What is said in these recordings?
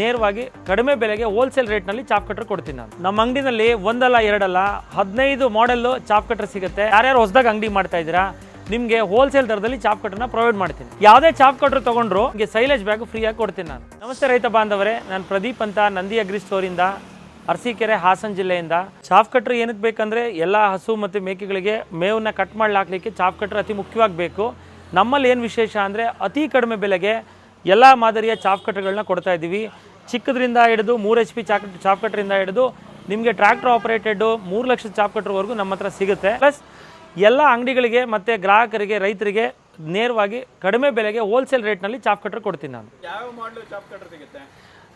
ನೇರವಾಗಿ ಕಡಿಮೆ ಬೆಲೆಗೆ ಹೋಲ್ಸೇಲ್ ರೇಟ್ನಲ್ಲಿ ಚಾಪ್ ಕಟ್ರ್ ಕೊಡ್ತೀನಿ ನಾನು. ನಮ್ಮ ಅಂಗಡಿನಲ್ಲಿ ಒಂದಲ್ಲ, ಎರಡಲ್ಲ, ಹದಿನೈದು ಮಾಡೆಲ್ಲು ಚಾಪ್ ಕಟ್ರ್ ಸಿಗುತ್ತೆ. ಯಾರ್ಯಾರು ಹೊಸದಾಗಿ ಅಂಗಡಿ ಮಾಡ್ತಾ ಇದ್ದೀರಾ, ನಿಮಗೆ ಹೋಲ್ಸೇಲ್ ದರದಲ್ಲಿ ಚಾಪ್ ಕಟ್ರನ್ನ ಪ್ರೊವೈಡ್ ಮಾಡ್ತೀನಿ. ಯಾವುದೇ ಚಾಪ್ ಕಟ್ರ್ ತಗೊಂಡ್ರು ನಿಮಗೆ ಸೈಲೇಜ್ ಬ್ಯಾಗ್ ಫ್ರೀಯಾಗಿ ಕೊಡ್ತೀನಿ ನಾನು. ನಮಸ್ತೆ ರೈತ ಬಾಂಧವರೇ, ನಾನು ಪ್ರದೀಪ್ ಅಂತ, ನಂದಿ ಅಗ್ರಿ ಸ್ಟೋರಿಂದ ಅರಸೀಕೆರೆ, ಹಾಸನ ಜಿಲ್ಲೆಯಿಂದ. ಚಾಪ್ ಕಟ್ರ್ ಏನಕ್ಕೆ ಬೇಕಂದ್ರೆ ಎಲ್ಲ ಹಸು ಮತ್ತು ಮೇಕೆಗಳಿಗೆ ಮೇವನ್ನ ಕಟ್ ಮಾಡ್ಲಾಕ್ಲಿಕ್ಕೆ ಚಾಪ್ ಕಟ್ರ್ ಅತಿ ಮುಖ್ಯವಾಗಿ ಬೇಕು. ನಮ್ಮಲ್ಲಿ ಏನು ವಿಶೇಷ ಅಂದರೆ ಅತಿ ಕಡಿಮೆ ಬೆಲೆಗೆ ಎಲ್ಲ ಮಾದರಿಯ ಚಾಫ್ ಕಟ್ರ್ಗಳನ್ನ ಕೊಡ್ತಾ ಇದ್ದೀವಿ. ಚಿಕ್ಕದ್ರಿಂದ ಹಿಡಿದು ಮೂರು ಎಚ್ ಪಿ ಚಾಕ್ ಚಾಫ್ ಕಟ್ರಿಂದ ಹಿಡಿದು ನಿಮಗೆ ಟ್ರ್ಯಾಕ್ಟರ್ ಆಪರೇಟೆಡ್ಡು ಮೂರು ಲಕ್ಷದ ಚಾಪ್ ಕಟ್ರ್ವರೆಗೂ ನಮ್ಮ ಹತ್ರ ಸಿಗುತ್ತೆ. ಪ್ಲಸ್ ಎಲ್ಲ ಅಂಗಡಿಗಳಿಗೆ ಮತ್ತು ಗ್ರಾಹಕರಿಗೆ ರೈತರಿಗೆ ನೇರವಾಗಿ ಕಡಿಮೆ ಬೆಲೆಗೆ ಹೋಲ್ಸೇಲ್ ರೇಟ್ನಲ್ಲಿ ಚಾಪ್ ಕಟ್ರ್ ಕೊಡ್ತೀನಿ ನಾನು.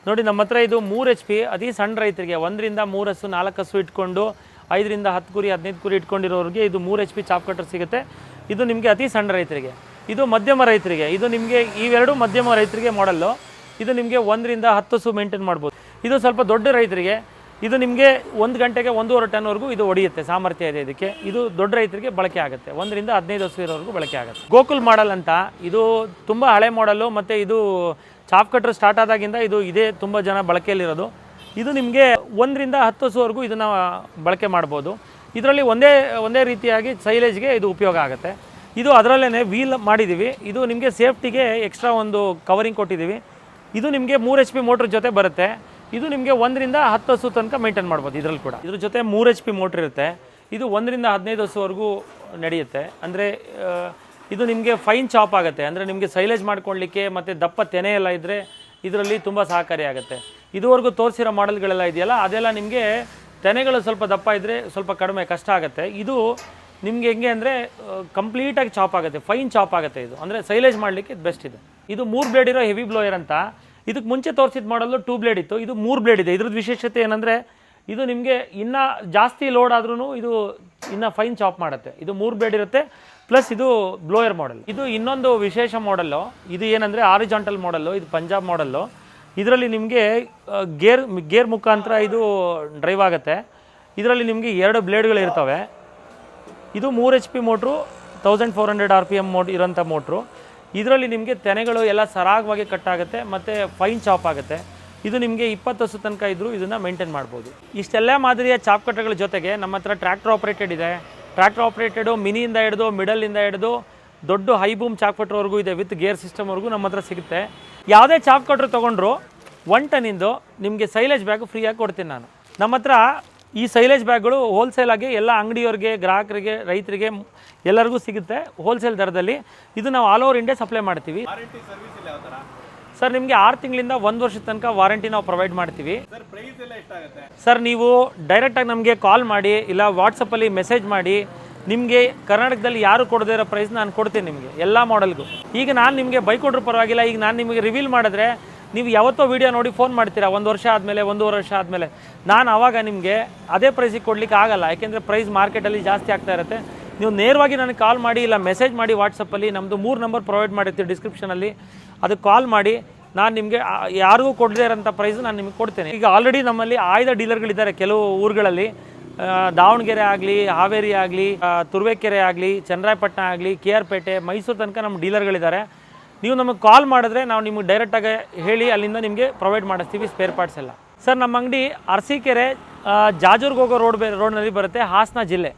ನೋಡಿ ನಮ್ಮ ಹತ್ರ ಇದು ಮೂರು ಎಚ್ ಪಿ ಅತಿ ಸಣ್ಣ ರೈತರಿಗೆ ಒಂದರಿಂದ ಮೂರು ಹಸು ನಾಲ್ಕು ಹಸು ಇಟ್ಕೊಂಡು ಐದರಿಂದ ಹತ್ತು ಕುರಿ ಹದಿನೈದು ಕುರಿ ಇಟ್ಕೊಂಡಿರೋರಿಗೆ ಇದು ಮೂರು ಎಚ್ ಪಿ ಚಾಪ್ ಕಟ್ರ್ ಸಿಗುತ್ತೆ. ಇದು ನಿಮಗೆ ಅತಿ ಸಣ್ಣ ರೈತರಿಗೆ. ಇದು ಮಧ್ಯಮ ರೈತರಿಗೆ, ಇದು ನಿಮಗೆ ಇವೆರಡು ಮಧ್ಯಮ ರೈತರಿಗೆ ಮಾಡಲ್ಲು ಇದು ನಿಮಗೆ ಒಂದರಿಂದ ಹತ್ತು ಸು ಮೇಂಟೈನ್ ಮಾಡ್ಬೋದು. ಇದು ಸ್ವಲ್ಪ ದೊಡ್ಡ ರೈತರಿಗೆ, ಇದು ನಿಮಗೆ ಒಂದು ಗಂಟೆಗೆ ಒಂದೂವರೆ ಟನ್ವರೆಗೂ ಇದು ಹೊಡೆಯುತ್ತೆ ಸಾಮರ್ಥ್ಯ ಇದೆ ಇದಕ್ಕೆ. ಇದು ದೊಡ್ಡ ರೈತರಿಗೆ ಬಳಕೆ ಆಗುತ್ತೆ, ಒಂದರಿಂದ ಹದಿನೈದು ಹಸು ಇರೋವರೆಗೂ ಬಳಕೆ ಆಗುತ್ತೆ. ಗೋಕುಲ್ ಮಾಡಲ್ ಅಂತ, ಇದು ತುಂಬ ಹಳೆ ಮಾಡಲು ಮತ್ತು ಇದು ಚಾಪ್ ಕಟ್ರ್ ಸ್ಟಾರ್ಟ್ ಆದಾಗಿಂದ ಇದು ಇದೇ ತುಂಬ ಜನ ಬಳಕೆಯಲ್ಲಿರೋದು. ಇದು ನಿಮಗೆ ಒಂದರಿಂದ ಹತ್ತು ಹಸುವರೆಗೂ ಇದನ್ನು ಬಳಕೆ ಮಾಡ್ಬೋದು. ಇದರಲ್ಲಿ ಒಂದೇ ಒಂದೇ ರೀತಿಯಾಗಿ ಸೈಲೇಜ್ಗೆ ಇದು ಉಪಯೋಗ ಆಗುತ್ತೆ. ಇದು ಅದರಲ್ಲೇ ವೀಲ್ ಮಾಡಿದ್ದೀವಿ ಇದು ನಿಮಗೆ ಸೇಫ್ಟಿಗೆ ಎಕ್ಸ್ಟ್ರಾ ಒಂದು ಕವರಿಂಗ್ ಕೊಟ್ಟಿದ್ದೀವಿ ಇದು ನಿಮಗೆ ಮೂರು ಎಚ್ ಪಿ ಮೋಟ್ರ್ ಜೊತೆ ಬರುತ್ತೆ. ಇದು ನಿಮಗೆ ಒಂದರಿಂದ ಹತ್ತು ಹಸು ತನಕ ಮೇಂಟೈನ್ ಮಾಡ್ಬೋದು ಇದರಲ್ಲಿ ಕೂಡ. ಇದ್ರ ಜೊತೆ ಮೂರು ಎಚ್ ಪಿ ಮೋಟ್ರ್ ಇರುತ್ತೆ. ಇದು ಒಂದರಿಂದ ಹದಿನೈದು ಹಸುವರೆಗೂ ನಡೆಯುತ್ತೆ. ಅಂದರೆ ಇದು ನಿಮಗೆ ಫೈನ್ ಚಾಪ್ ಆಗುತ್ತೆ. ಅಂದರೆ ನಿಮಗೆ ಸೈಲೇಜ್ ಮಾಡ್ಕೊಳ್ಳಿಕ್ಕೆ ಮತ್ತು ದಪ್ಪ ತೆನೆ ಎಲ್ಲ ಇದ್ದರೆ ಇದರಲ್ಲಿ ತುಂಬ ಸಹಕಾರಿಯಾಗುತ್ತೆ ಇದುವರೆಗೂ ತೋರಿಸಿರೋ ಮಾಡೆಲ್ಗಳೆಲ್ಲ ಇದೆಯಲ್ಲ, ಅದೆಲ್ಲ ನಿಮಗೆ ತೆನೆಗಳು ಸ್ವಲ್ಪ ದಪ್ಪ ಇದ್ದರೆ ಸ್ವಲ್ಪ ಕಡಿಮೆ ಕಷ್ಟ ಆಗುತ್ತೆ. ಇದು ನಿಮಗೆ ಹೆಂಗೆ ಅಂದರೆ ಕಂಪ್ಲೀಟಾಗಿ ಚಾಪ್ ಆಗುತ್ತೆ ಫೈನ್ ಚಾಪ್ ಆಗುತ್ತೆ ಇದು. ಅಂದರೆ ಸೈಲೇಜ್ ಮಾಡಲಿಕ್ಕೆ ಇದು ಬೆಸ್ಟ್ ಇದೆ. ಇದು ಮೂರು ಬ್ಲೇಡ್ ಇರೋ ಹೆವಿ ಬ್ಲೋಯರ್ ಅಂತ ಇದಕ್ಕೆ ಮುಂಚೆ ತೋರಿಸಿದ ಮಾಡಲು ಟೂ ಬ್ಲೇಡ್ ಇತ್ತು, ಇದು ಮೂರು ಬ್ಲೇಡ್ ಇದೆ. ಇದ್ರದ್ದು ವಿಶೇಷತೆ ಏನಂದರೆ, ಇದು ನಿಮಗೆ ಇನ್ನೂ ಜಾಸ್ತಿ ಲೋಡ್ ಆದ್ರೂ ಇದು ಇನ್ನು ಫೈನ್ ಚಾಪ್ ಮಾಡುತ್ತೆ. ಇದು ಮೂರು ಬ್ಲೇಡ್ ಇರುತ್ತೆ ಪ್ಲಸ್ ಇದು ಬ್ಲೋಯರ್ ಮಾಡೆಲ್ ಇದು ಇನ್ನೊಂದು ವಿಶೇಷ ಮಾಡೆಲ್ಲು ಇದು ಏನಂದರೆ ಆರಿಜಾಂಟಲ್ ಮಾಡಲ್ಲು ಇದು ಪಂಜಾಬ್ ಮಾಡೆಲ್ಲು ಇದರಲ್ಲಿ ನಿಮಗೆ ಗೇರ್ ಗೇರ್ ಮುಖಾಂತರ ಇದು ಡ್ರೈವ್ ಆಗುತ್ತೆ. ಇದರಲ್ಲಿ ನಿಮಗೆ ಎರಡು ಬ್ಲೇಡ್ಗಳು ಇರ್ತವೆ. ಇದು ಮೂರು H P motor thousand four hundred R P M ಮೋಟ್ ಇರೋಂಥ ಮೋಟ್ರು. ಇದರಲ್ಲಿ ನಿಮಗೆ ತೆನೆಗಳು ಎಲ್ಲ ಸರಾಗವಾಗಿ ಕಟ್ ಆಗುತ್ತೆ, ಮತ್ತು ಫೈನ್ ಚಾಪ್ ಆಗುತ್ತೆ. ಇದು ನಿಮಗೆ ಇಪ್ಪತ್ತು ವರ್ಷ ತನಕ ಇದ್ದರೂ ಇದನ್ನು ಮೇಂಟೈನ್ ಮಾಡ್ಬೋದು. ಇಷ್ಟೆಲ್ಲ ಮಾದರಿಯ ಚಾಪ್ ಕಟ್ಟಗಳ ಜೊತೆಗೆ ನಮ್ಮ ಹತ್ರ ಟ್ರ್ಯಾಕ್ಟರ್ ಆಪ್ರೇಟೆಡ್ ಇದೆ. ಟ್ರ್ಯಾಕ್ಟರ್ ಆಪ್ರೇಟೆಡು ಮಿನಿಯಿಂದ ಹಿಡಿದು ಮಿಡಲಿಂದ ಹಿಡಿದು, ದೊಡ್ಡ ಹೈ ಬೂಮ್ ಚಾಪ್ ಕಟ್ರವರೆಗೂ ಇದೆ ವಿತ್ ಗೇರ್ ಸಿಸ್ಟಮ್ವರೆಗೂ ನಮ್ಮ ಹತ್ರ ಸಿಗುತ್ತೆ. ಯಾವುದೇ ಚಾಪ್ ಕಟ್ರ್ ತೊಗೊಂಡ್ರು ಒನ್ ಟನ್ನಿಂದು ನಿಮಗೆ ಸೈಲೇಜ್ ಬ್ಯಾಗ್ ಫ್ರೀಯಾಗಿ ಕೊಡ್ತೀನಿ ನಾನು. ನಮ್ಮ ಹತ್ರ ಈ ಸೈಲೇಜ್ ಬ್ಯಾಗ್ಗಳು ಹೋಲ್ಸೇಲಾಗಿ ಎಲ್ಲ ಅಂಗಡಿಯವ್ರಿಗೆ ಗ್ರಾಹಕರಿಗೆ ರೈತರಿಗೆ ಎಲ್ಲರಿಗೂ ಸಿಗುತ್ತೆ ಹೋಲ್ಸೇಲ್ ದರದಲ್ಲಿ. ಇದು ನಾವು ಆಲ್ ಓವರ್ ಇಂಡಿಯಾ ಸಪ್ಲೈ ಮಾಡ್ತೀವಿ. ಸರ್ ನಿಮಗೆ ಆರು ತಿಂಗಳಿಂದ ಒಂದು ವರ್ಷದ ತನಕ ವಾರಂಟಿ ನಾವು ಪ್ರೊವೈಡ್ ಮಾಡ್ತೀವಿ. ಸರ್ ನೀವು ಡೈರೆಕ್ಟಾಗಿ ನಮಗೆ ಕಾಲ್ ಮಾಡಿ ಇಲ್ಲ ವಾಟ್ಸಪ್ಪಲ್ಲಿ ಮೆಸೇಜ್ ಮಾಡಿ ನಿಮಗೆ ಕರ್ನಾಟಕದಲ್ಲಿ ಯಾರು ಕೊಡದೇ ಇರೋ ಪ್ರೈಸ್ ನಾನು ಕೊಡ್ತೀನಿ ನಿಮಗೆ ಎಲ್ಲ ಮಾಡೆಲ್ಗೂ ಈಗ ನಾನು ನಿಮಗೆ ಬೈಕ್ ಕೊಟ್ಟರು ಪರವಾಗಿಲ್ಲ ಈಗ ನಾನು ನಿಮಗೆ ರಿವೀಲ್ ಮಾಡಿದ್ರೆ ನೀವು ಯಾವತ್ತೋ ವೀಡಿಯೋ ನೋಡಿ ಫೋನ್ ಮಾಡ್ತೀರಾ? ಒಂದು ವರ್ಷ ಆದಮೇಲೆ, ಒಂದೂವರೆ ವರ್ಷ ಆದಮೇಲೆ. ನಾನು ಆವಾಗ ನಿಮಗೆ ಅದೇ ಪ್ರೈಸಿಗೆ ಕೊಡಲಿಕ್ಕೆ ಆಗಲ್ಲ. ಯಾಕೆಂದರೆ ಪ್ರೈಸ್ ಮಾರ್ಕೆಟಲ್ಲಿ ಜಾಸ್ತಿ ಆಗ್ತಾ ಇರುತ್ತೆ. ನೀವು ನೇರವಾಗಿ ನನಗೆ ಕಾಲ್ ಮಾಡಿ, ಇಲ್ಲ ಮೆಸೇಜ್ ಮಾಡಿ ವಾಟ್ಸಪ್ಪಲ್ಲಿ ನಮ್ಮದು ಮೂರು ನಂಬರ್ ಪ್ರೊವೈಡ್ ಮಾಡಿರ್ತೀವಿ ಡಿಸ್ಕ್ರಿಪ್ಷನಲ್ಲಿ ಅದಕ್ಕೆ ಕಾಲ್ ಮಾಡಿ, ನಾನು ನಿಮಗೆ ಯಾರಿಗೂ ಕೊಡದೇ ಇರೋಂಥ ಪ್ರೈಸ್ ನಾನು ನಿಮಗೆ ಕೊಡ್ತೇನೆ. ಈಗ ಆಲ್ರೆಡಿ ನಮ್ಮಲ್ಲಿ ಆಯ್ದ ಡೀಲರ್ಗಳಿದ್ದಾರೆ ಕೆಲವು ಊರುಗಳಲ್ಲಿ. ದಾವಣಗೆರೆ ಆಗಲಿ, ಹಾವೇರಿ ಆಗಲಿ ತುರುವೇಕೆರೆ ಆಗಲಿ, ಚಂದ್ರಾಯಪಟ್ಟಣ ಆಗಲಿ, ಕೆ ಆರ್ ಪೇಟೆ, ಮೈಸೂರು ತನಕ ನಮ್ಮ ಡೀಲರ್ಗಳಿದ್ದಾರೆ ನೀವು ನಮಗೆ ಕಾಲ್ ಮಾಡಿದ್ರೆ ನಾವು ನಿಮಗೆ ಡೈರೆಕ್ಟಾಗಿ ಹೇಳಿ ಅಲ್ಲಿಂದ ನಿಮಗೆ ಪ್ರೊವೈಡ್ ಮಾಡಿಸ್ತೀವಿ ಸ್ಪೇರ್ ಪಾರ್ಟ್ಸ್ ಎಲ್ಲ. ಸರ್, ನಮ್ಮ ಅಂಗಡಿ ಅರಸೀಕೆರೆ ಜಾಜೂರ್ಗೆ ಹೋಗೋ ರೋಡ್ ಬೇ ರೋಡ್ನಲ್ಲಿ ಬರುತ್ತೆ ಹಾಸನ ಜಿಲ್ಲೆ.